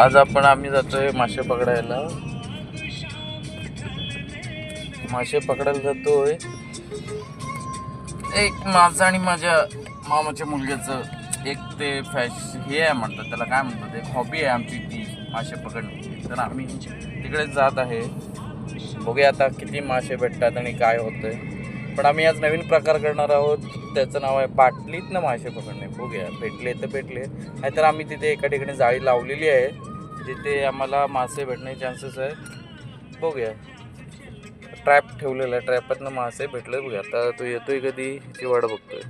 आज आपण आम्ही जातोय मासे पकडायला. मासे पकडायला जातोय. एक माझं आणि माझ्या मामाच्या मुलग्याचं एक ते फॅश हे आहे म्हणतात त्याला काय म्हणतात एक हॉबी आहे आमची ती मासे पकडण्याची. तर आम्ही तिकडे जात आहे. बघूया आता किती मासे भेटतात आणि काय होतंय. पण आम्ही आज नवीन प्रकार करणार आहोत. त्याचं नाव आहे बाटलीतनं मासे पकडणे. बघूया भेटले तर भेटले. नाहीतर आम्ही तिथे एका ठिकाणी जाळी लावलेली आहे. जिथे आम्हाला मासे भेटण्याचे चान्सेस आहे. बघूया. ट्रॅप ठेवलेला आहे. ट्रॅपातनं मासे भेटले बघूया. आता तो येतोय कधी ती वाट बघतोय.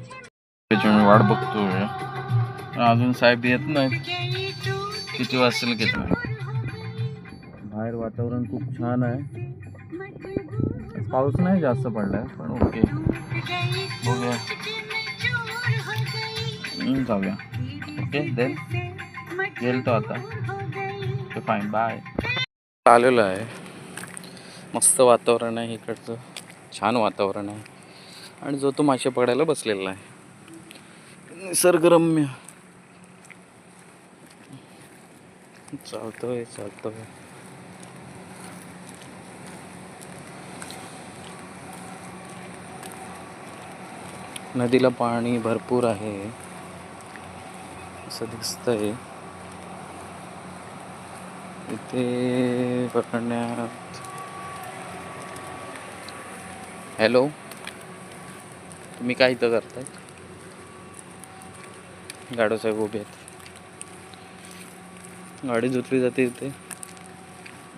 त्याची मी वाट बघतोय. अजून साहेब येत नाहीत. किती वाजतील घेत नाही बाहेर वातावरण खूप छान आहे. पाऊस नाही जास्त पडलाय पण ओके. बघूया. जाऊया. Okay then. येईल तो आता. फाईन बाय आलेलो आहे. मस्त वातावरण आहे इकडचं. छान वातावरण आहे. आणि जो तो मासे पकडायला बसलेला आहे. निसर्गरम्य. चालतोय चालतोय. नदीला पाणी भरपूर आहे. असं दिसतंय. इथे पकडण्यात. हॅलो तुम्ही काय इथं करताय? गाडोसाहेब उभे आहेत. गाडी धुतली जाते इथे.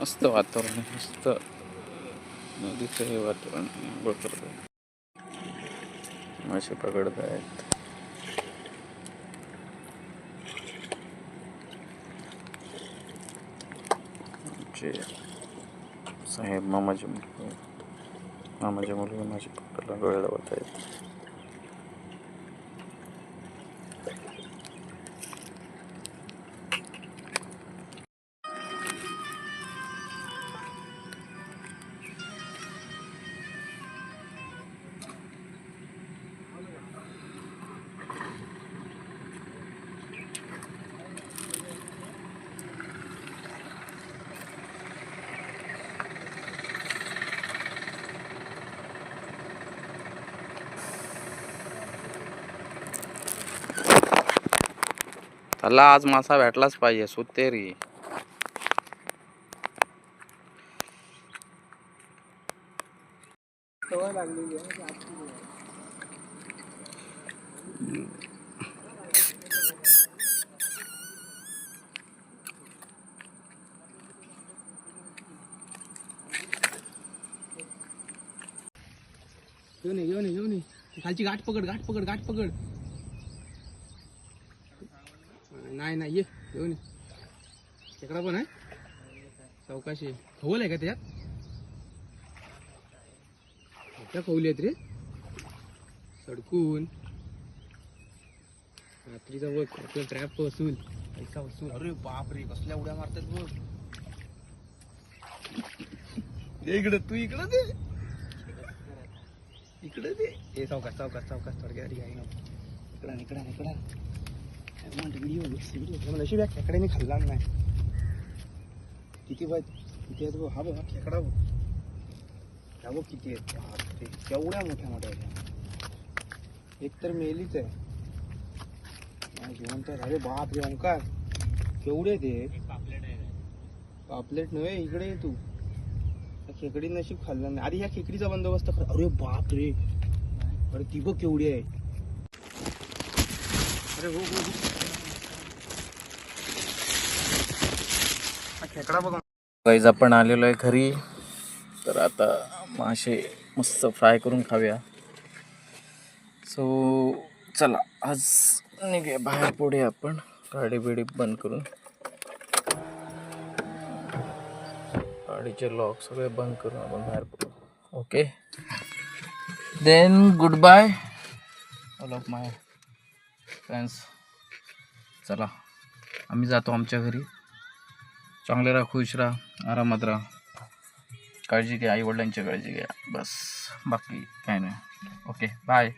मस्त वातावरण आहे मस्त. नदीचं हे वातावरण आहे. मासे पकडत आहेत माझे साहेब मामाचे मुलगे. मामाचे मुलगे माझे पप्पाला वेळ लावत आहेत. त्याला आज मासा भेटलाच पाहिजे सुतेरी घेऊन ये घेऊन ये घेऊन ये. खालची गाठ पकड गाठ पकड गाठ पकड. नाही नाही ये घेऊन तिकडा पण आहे. चौकाशी खवल आहे का त्याच्यात? त्या खवली आहेत रे. सडकून. रात्रीचा बघ आपला ट्रॅप वसूल पैसा वसूल अरे बाप रे कसल्या उड्या मारतात बघ. ये इकडं तू इकडं दे. इकडे दे. हे सावकाश सावकाश सावकाश थोडक्या आधी आहे ना इकडं इकडं इकडं व्हिडिओ व्हिडिओ नशीब खेकड्याने खाल्ला नाही. किती बाय किती आहेत हा बघ खेकडा बघ. ह्या बघ किती आहेत. केवढ्या मोठ्या मोठ्या आहेत एक तर मेलीच आहे. जिवंत आहे. अरे बाप रे ओंकार केवढे ते पापलेट नव्हे इकडे ये तू. खेकडी नशीब खाल्ला नाही. अरे ह्या खेकडीचा बंदोबस्त अरे बाप रे अरे ती बघ केवढी आहे. खेकडा बघ गाईज आपण आलेलो आहे घरी. तर आता मासे मस्त फ्राय करून खाऊया. सो चला आज निघे बाहेर पुढे आपण. गाडी बिडी बंद करून. गाडीचे लॉक सगळे बंद करून आपण बाहेर पडू. Okay then good bye all of my friends चला आम्ही जातो आमच्या घरी. चांगले राहा खुश राहा आरामात राहा. काळजी घ्या आईवडिलांची काळजी घ्या. बस बाकी काय नाही. Okay bye